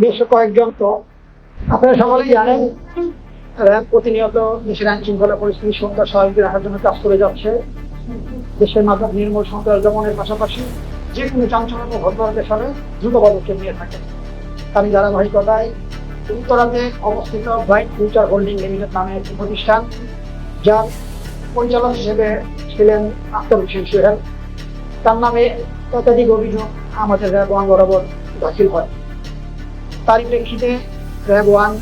বেশ কয়েকজন তো। আপনারা সকলেই জানেন, র্যাব প্রতিনিয়ত দেশের আইন শৃঙ্খলা পরিস্থিতি সুন্দর স্বাভাবিক রাখার জন্য কাজ করে যাচ্ছে। দেশের মাদক নির্মূল সন্ত্রাস দমনের পাশাপাশি যে কোনো চাঞ্চল্য ঘটনার সাথে দ্রুত পদক্ষেপ নিয়ে থাকে। তারই ধারাবাহিকতায় উত্তরাতে অবস্থিত ব্রাইট ফিউচার হোল্ডিং লিমিটেড নামে একটি প্রতিষ্ঠান, যার পরিচালক হিসেবে ছিলেন আখতার হোসেন সোহেল। তার নামে একাধিক অভিযোগ আমাদের বরাবর দাখিল হয়। তারই প্রেক্ষিতে র্যাব ওয়ান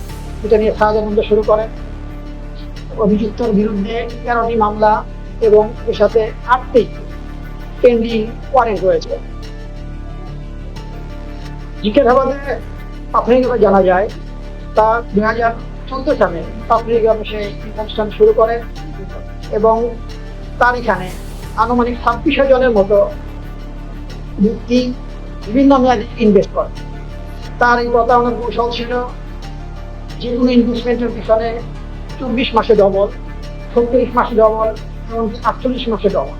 এটা নিয়ে সাহায্য শুরু করে। অভিযুক্তর বিরুদ্ধে তেরোটি মামলা এবং এর সাথে আটটি পেন্ডিং ওয়ারেন্ট রয়েছে। জিজ্ঞাসাবাদে প্রাথমিকভাবে জানা যায় তা দুই হাজার চোদ্দ সালে প্রাথমিকভাবে সে অনুষ্ঠান শুরু করে এবং তার এখানে আনুমানিক ছাব্বিশ জনের মতো ব্যক্তি বিভিন্ন মেয়াদে ইনভেস্ট করে। তার এই প্রতারণার কৌশল ছিল। যে কোনো ইনভেস্টমেন্টের পিছনে চব্বিশ মাসে ডবল, ছত্রিশ মাসে ডবল, এবং আটচল্লিশ মাসে ডবল।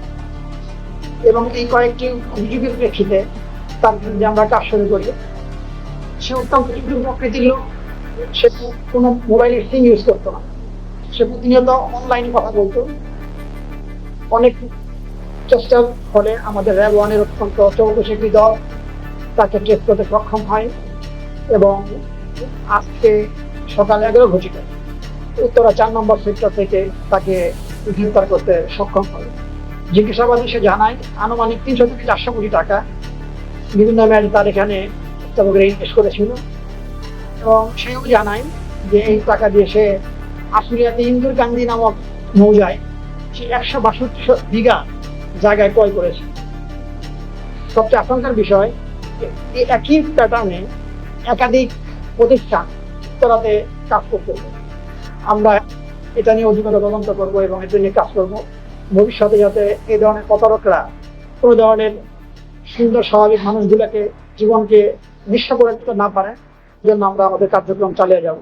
এবং এই কয়েকটি অভিযোগের প্রেক্ষিতে তার বিরুদ্ধে আমরা কাজ শুরু করি। সে অত্যন্ত তীব্র প্রকৃতির লোক, সে কোনো মোবাইলের সিম ইউজ করতো না। সে প্রতিনিয়ত অনলাইনে কথা বলতো। অনেক চেষ্টার ফলে আমাদের র্যাব ওয়ানের অত্যন্ত চৌকশি একটি দল, তাকে ট্রেস করতে সক্ষম হয়। এবং আজকে সকাল এগারো ঘটিত উত্তরা চার নম্বর সেক্টর থেকে তাকে গ্রেফতার করতে সক্ষম হয় জিজ্ঞাসাবাদে সে জানায়, আনুমানিক তিনশো থেকে চারশো কোটি টাকা বিভিন্ন ম্যাচ তার এখানে তবে ইনভেস্ট করেছিল। এবং সেও জানায় যে এই টাকা দিয়ে সে আশুলিয়াতে ইন্দুর গান্ধী নামক মৌজায় সে একশো বাষট্টি বিঘা জায়গায় ক্রয় করেছে। সবচেয়ে আশঙ্কার বিষয় একই প্যাটার্নে একাধিক প্রতিষ্ঠান তোরাতে কাজ করতে আমরা এটা নিয়ে অধিকতর তদন্ত করব এবং এটা নিয়ে কাজ করব। ভবিষ্যতে যাতে এই ধরনের প্রতারকরা কোনো ধরনের সুন্দর, স্বাভাবিক মানুষগুলোকে জীবনকে নিঃস্ব করে দিতে না পারে জন্য আমরা আমাদের কার্যক্রম চালিয়ে যাব।